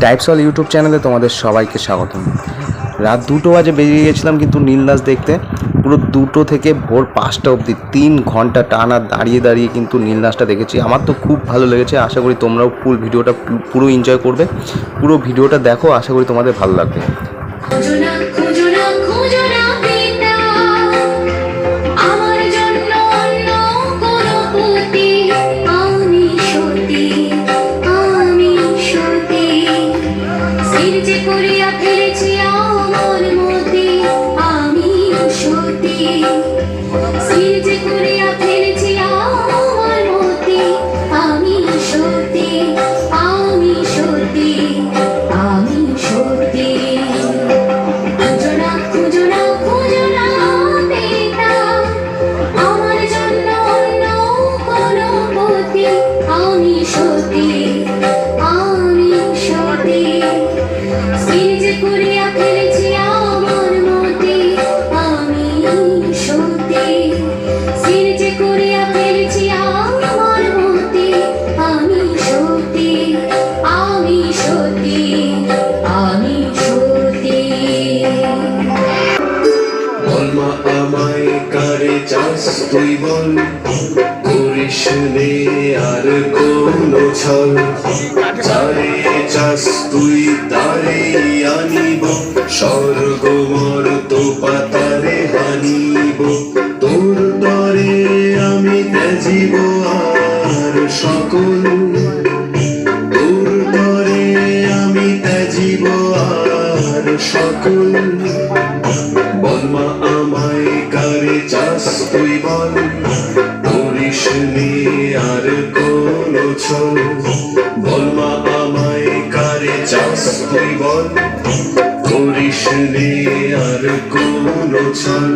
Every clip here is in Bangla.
টাইপস অল ইউটিউব চ্যানেলে তোমাদের সবাইকে স্বাগতম। রাত দুটো বাজে বেরিয়ে গেছিলাম কিন্তু নীলদাস দেখতে। পুরো দুটো থেকে ভোর পাঁচটা অবধি তিন ঘণ্টা টানা দাঁড়িয়ে দাঁড়িয়ে কিন্তু নীলদাসটা দেখেছি। আমার তো খুব ভালো লেগেছে। আশা করি তোমরাও ফুল ভিডিওটা পুরো এনজয় করবে। পুরো ভিডিওটা দেখো। আশা করি তোমাদের ভালো লাগবে। 第 তুই বল করিস নে আর কোন ছল। যারে চাস তুই তারে আনিব। স্বর্গ মর তো পাতারে হানিব। তোর তরে আমি তেজিব আর সকল। তোর তরে আমি তেজিব আর সকল। বলমা আমায় কারে চাস তুই বল? করিস আর কোন ছল। বলমা আমায় কারে চাস তুই বল? করিস আর কোন ছল।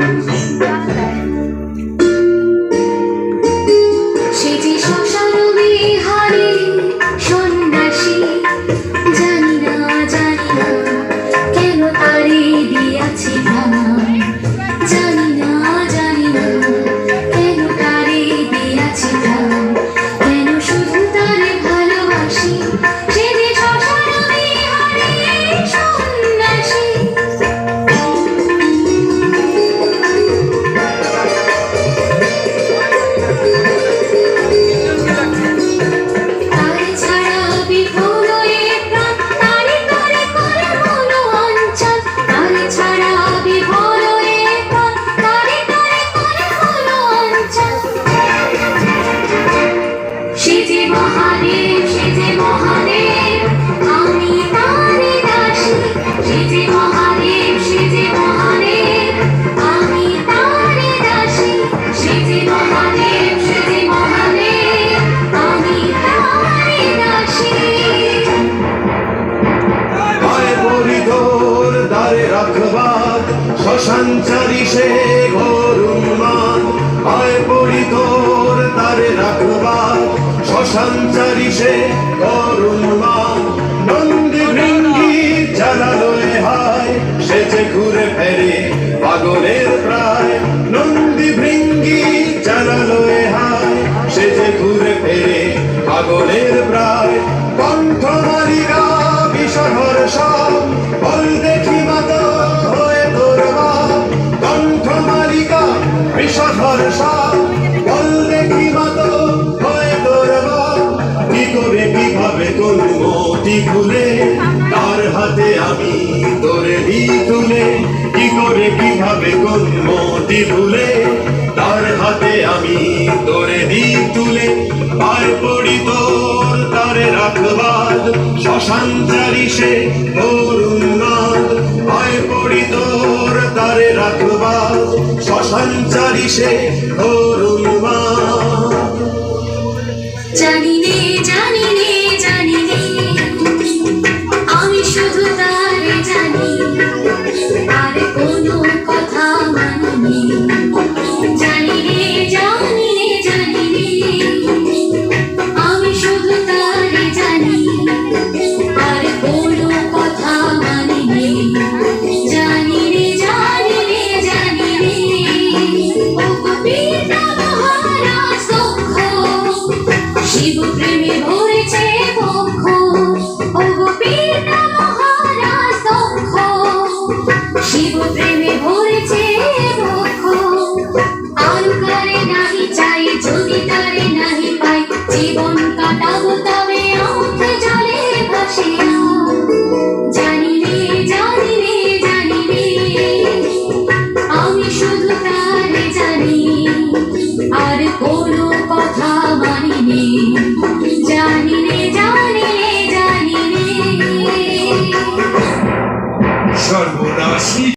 দ্বারে রাখবাদ শ্মশান চারি সে ঘোর উন্মাদ। আয় পরিধর দ্বারে রাখবাদ শ্মশান চারি সে ঘোর নন্দী ভৃঙ্গি জ্বালালো এ হায়, সে যে ঘুরে ফেরে পাগলের প্রায়। নন্দী ভৃঙ্গি জ্বালালো এ হায়, সে যে ঘুরে ফেরে পাগলের প্রায়। কণ্ঠ মারিগা বিষধর সব, বল দেখি বিষধর সব বল দেখি মাত তোর কি করে, কীভাবে কোন মতি খুলে তার হাতে আমি তোরে দি তুলে। তার হাতে আমি তুলে। পড়ি তোর শ্মশান চারি সে অরুণনাথ জানি e do primeiro. sleep.